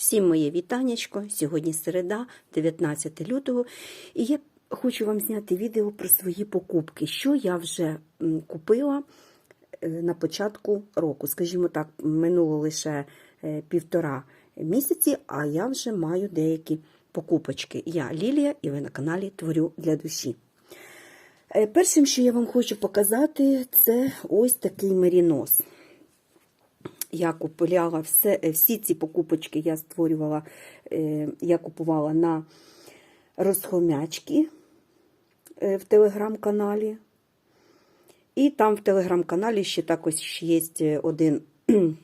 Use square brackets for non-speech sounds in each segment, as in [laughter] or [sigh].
Всім моє вітанечко. Сьогодні середа, 19 лютого, і я хочу вам зняти відео про свої покупки, що я вже купила е, на початку року. Скажімо так, минуло лише е, півтора місяці, а я вже маю деякі покупочки. Я Лілія, і ви на каналі Творю для душі. Е, Першим, що я вам хочу показати, це ось такий мерінос. Я купувала все, всі ці покупочки я створювала, е, я купувала на розхомячки е, в телеграм-каналі. І там в телеграм-каналі ще також є один [clears throat]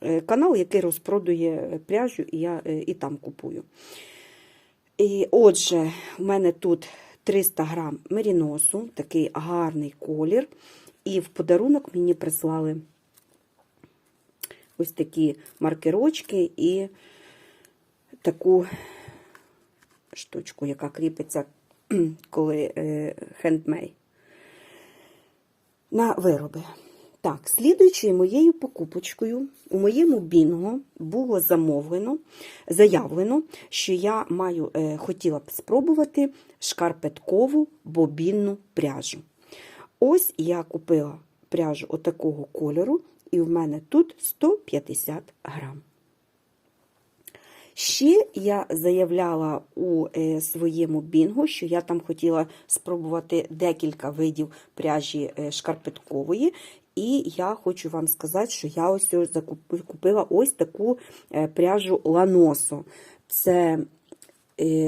е, канал, який розпродує пряжу, і я е, і там купую. І отже, в мене тут 300 грам меріносу, такий гарний колір. І в подарунок мені прислали ось такі маркерочки і таку штучку, яка кріпиться, [clears throat] коли хендмей на вироби. Так, слідуючою моєю покупочкою у моєму бінго було замовлено, заявлено, що я маю, е, хотіла б спробувати шкарпеткову бобінну пряжу. Ось я купила пряжу отакого кольору, і в мене тут 150 грам. Ще я заявляла у е, своєму бінго, що я там хотіла спробувати декілька видів пряжі е, шкарпеткової. І я хочу вам сказати, що я ось купила ось таку е, пряжу Ланосо. Це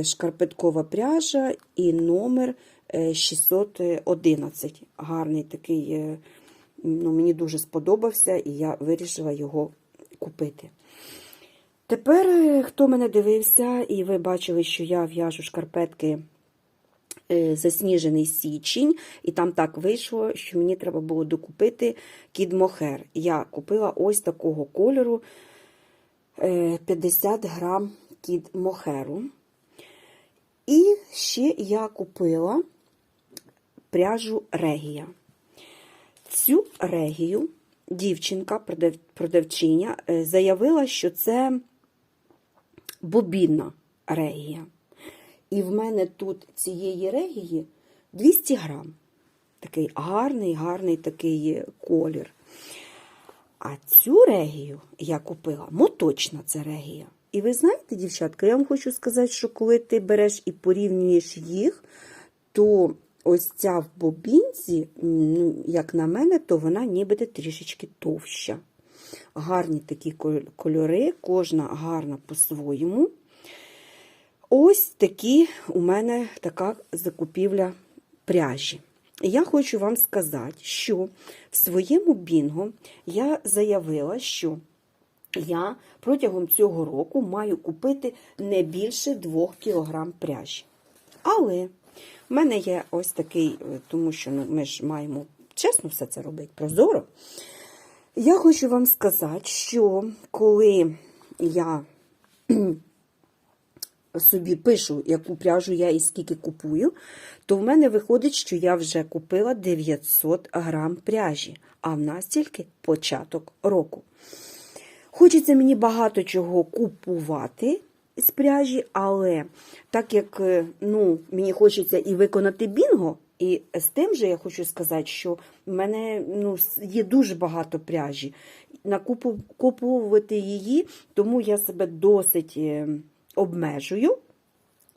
шкарпеткова пряжа і номер е, 611. Гарний такий, ну, мені дуже сподобався, і я вирішила його купити. Тепер, е, хто мене дивився, і ви бачили, що я в'яжу шкарпетки е, засніжений січень, і там так вийшло, що мені треба було докупити кідмохер. Я купила ось такого кольору е, 50 грам кідмохеру. І ще я купила пряжу Регія. Цю регію дівчинка, продав- продавчиня, е, заявила, що це бобінна регія. І в мене тут цієї регії 200 грам. Такий гарний, гарний такий колір. А цю регію я купила, моточна це регія. І ви знаєте, дівчатка, я вам хочу сказати, що коли ти береш і порівнюєш їх, то ось ця в бобінці, ну, як на мене, то вона нібито трішечки товща. Гарні такі кольори, кожна гарна по-своєму. Ось такі у мене така закупівля пряжі. Я хочу вам сказати, що в своєму бінго я заявила, що я протягом цього року маю купити не більше 2 кг пряжі. Але в мене є ось такий, е, тому що ну, ми ж маємо чесно все це робити, прозоро. Я хочу вам сказати, що коли я [clears throat] собі пишу, яку пряжу я і скільки купую, то в мене виходить, що я вже купила 900 грам пряжі, а в нас тільки початок року. Хочеться мені багато чого купувати з пряжі, але так як е, ну, мені хочеться і виконати бінго, і з тим же я хочу сказати, що в мене ну, є дуже багато пряжі. Накуповувати її, тому я себе досить е, обмежую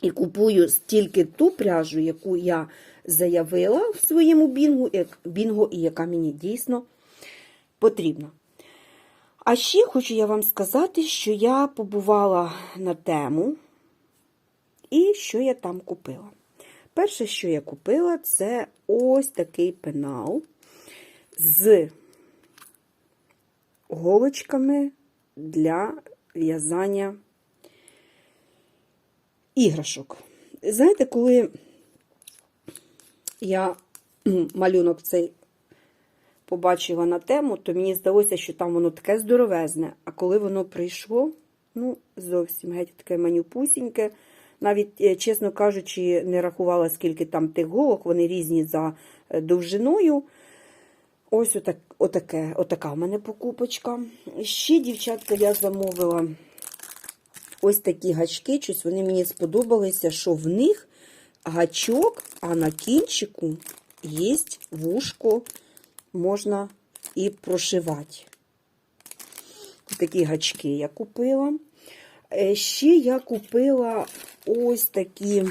і купую стільки ту пряжу, яку я заявила в своєму бінгу, бінго, і яка мені дійсно потрібна. А ще хочу я вам сказати, що я побувала на тему і що я там купила. Перше, що я купила, це ось такий пенал з голочками для в'язання іграшок. Знаєте, коли я малюнок цей побачила на тему, то мені здалося, що там воно таке здоровезне. А коли воно прийшло, ну, зовсім геть таке манюпусіньке. Навіть, е, чесно кажучи, не рахувала, скільки там тих голок, вони різні за е, довжиною. Ось отак, отаке, отака в мене покупочка. Ще, дівчатка, я замовила ось такі гачки, щось вони мені сподобалися, що в них гачок, а на кінчику є вушко, можна і прошивати. Такі гачки я купила. Е, Ще я купила ось такі,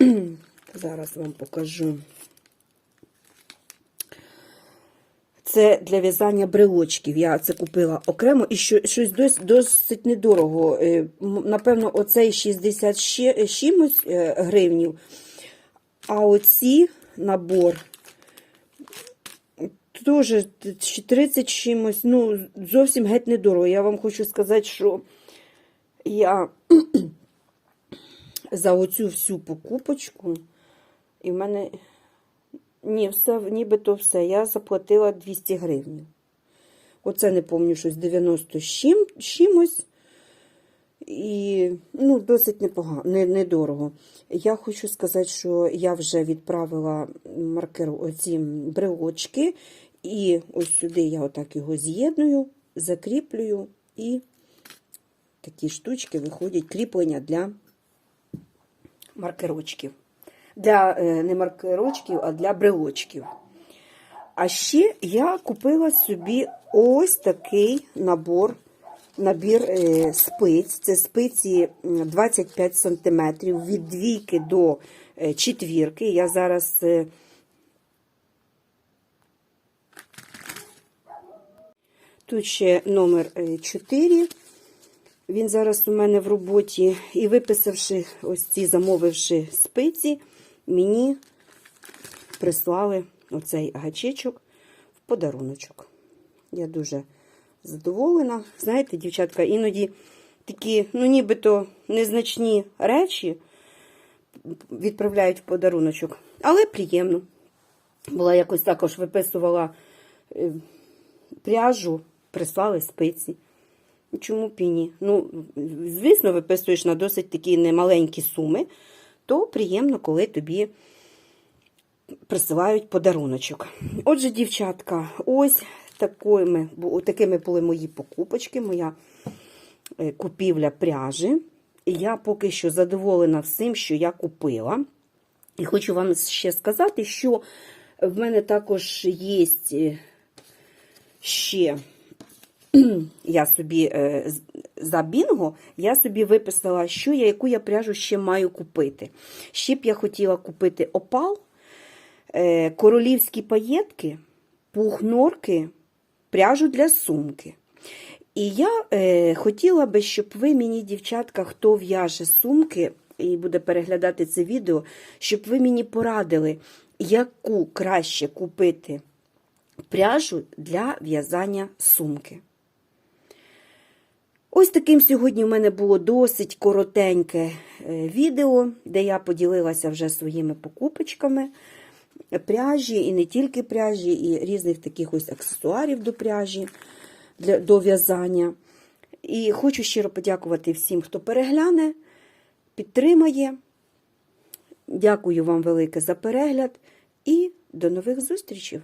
[clears throat] зараз вам покажу. Це для в'язання брелочків. Я це купила окремо і що, щось досить, досить недорого. Е, Напевно, оцей 60 ще, е, гривнів. А оці набор теж 30 чимось, ну, зовсім геть недорого. Я вам хочу сказати, що я [clears throat] за оцю всю покупочку, і в мене ні, все, нібито все. Я заплатила 200 гривень. Оце не пам'ятаю, щось 90 чим, чимось. І ну, досить непогано, не, недорого. Я хочу сказати, що я вже відправила маркер, оці брелочки, і ось сюди я отак його з'єдную, закріплюю, і такі штучки виходять кріплення для маркерочків. Для е, не маркерочків, а для брелочків. А ще я купила собі ось такий набор, набір е, спиць. Це спиці 25 см від двійки до е, четвірки. Я зараз тут ще номер 4. Він зараз у мене в роботі. І виписавши ось ці, замовивши спиці, мені прислали оцей гачечок в подаруночок. Я дуже задоволена. Знаєте, дівчатка, іноді такі, ну нібито незначні речі відправляють в подаруночок, але приємно. Була якось також виписувала е, пряжу, прислали спиці. Чому б і ні? Ну, звісно, виписуєш на досить такі немаленькі суми, то приємно, коли тобі присилають подаруночок. Отже, дівчатка, ось такими, такими були мої покупочки, моя е, купівля пряжі. І я поки що задоволена всім, що я купила. І хочу вам ще сказати, що в мене також є е, ще [clears throat] я собі е, за бінго я собі виписала, що я, яку я пряжу ще маю купити. Ще б я хотіла купити опал, е, королівські паєтки, пух норки, пряжу для сумки. І я е, хотіла би, щоб ви мені, дівчатка, хто в'яже сумки і буде переглядати це відео, щоб ви мені порадили, яку краще купити пряжу для в'язання сумки. Ось таким сьогодні в мене було досить коротеньке е, відео, де я поділилася вже своїми покупочками пряжі, і не тільки пряжі, і різних таких ось аксесуарів до пряжі для, до в'язання. І хочу щиро подякувати всім, хто перегляне, підтримає. Дякую вам велике за перегляд і до нових зустрічей!